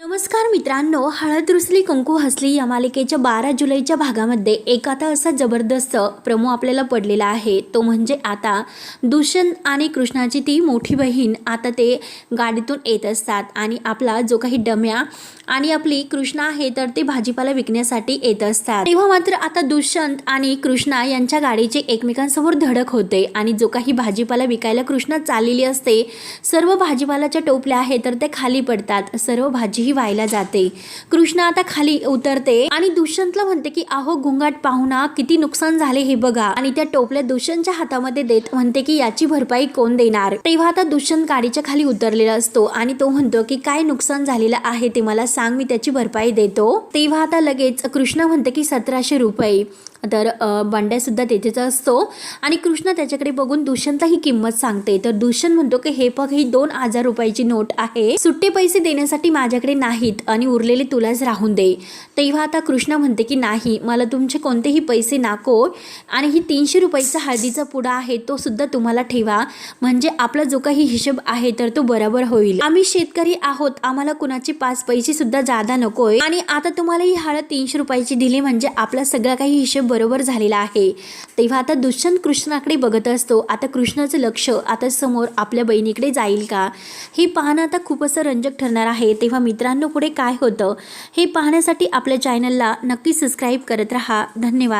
नमस्कार मित्रांनो हळद रुसली कुंकू हसली या मालिकेच्या बारा जुलैच्या भागामध्ये एक आता असा जबरदस्त प्रमो आपल्याला पडलेला आहे. तो म्हणजे आता दुष्यंत आणि कृष्णाची ती मोठी बहीण आता ते गाडीतून येत असतात आणि आपला जो काही डम्या आणि आपली कृष्णा आहे तर ते भाजीपाला विकण्यासाठी येत असतात. तेव्हा मात्र आता दुष्यंत आणि कृष्णा यांच्या गाडीची एकमेकांसमोर धडक होते आणि जो काही भाजीपाला विकायला कृष्णा चाललेली असते सर्व भाजीपालाच्या टोपल्या आहेत तर ते खाली पडतात. सर्व भाजी भाजीही व्हायला जाते. कृष्णा आता खाली उतरते आणि दुष्यंतला म्हणते की अहो घुंगाट पाहुणा किती नुकसान झाले हे बघा. आणि त्या टोपल्या दुष्यंतच्या हातामध्ये देत म्हणते की याची भरपाई कोण देणार? तेव्हा आता दुष्यंत गाडीच्या खाली उतरलेला असतो आणि तो म्हणतो की काय नुकसान झालेलं आहे ते मला सांग मी त्याची भरपाई देतो. तेव्हा आता लगेच कृष्णा म्हणते की सतराशे रुपये. तर बंड्यासुद्धा बंड्या सुद्धा तेथेच असतो. आणि कृष्ण त्याच्याकडे बघून दुष्यंतला ही किंमत सांगते. तर दुष्यंत म्हणतो की हे बघ ही दोन हजार रुपयाची नोट आहे. सुट्टे पैसे देण्यासाठी माझ्याकडे नाहीत आणि उरलेले तुलाच राहून दे. तेव्हा आता कृष्ण म्हणते की नाही मला तुमचे कोणतेही पैसे नको आणि ही तीनशे रुपयाचा हळदीचा पुडा आहे तो सुद्धा तुम्हाला ठेवा. म्हणजे आपला जो काही हिशोब आहे तर तो बरोबर होईल. आम्ही शेतकरी आहोत. आम्हाला कुणाचे पाच पैसे सुद्धा जादा नकोय. आणि आता तुम्हाला ही हळद तीनशे रुपयाची दिली म्हणजे आपला सगळा काही हिशोब बरोबर झालेला आहे. तेव्हा आता दुष्यंत कृष्णाकडे बघत असतो आता कृष्णाचं लक्ष आता समोर आपल्या बहिणीकडे जाईल का? हे पाहणं आता खूप असं रंजक ठरणार आहे. तेव्हा मित्रांनो पुढे काय होतं? हे पाहण्यासाठी आपल्या चॅनलला नक्की सबस्क्राईब करत राहा. धन्यवाद.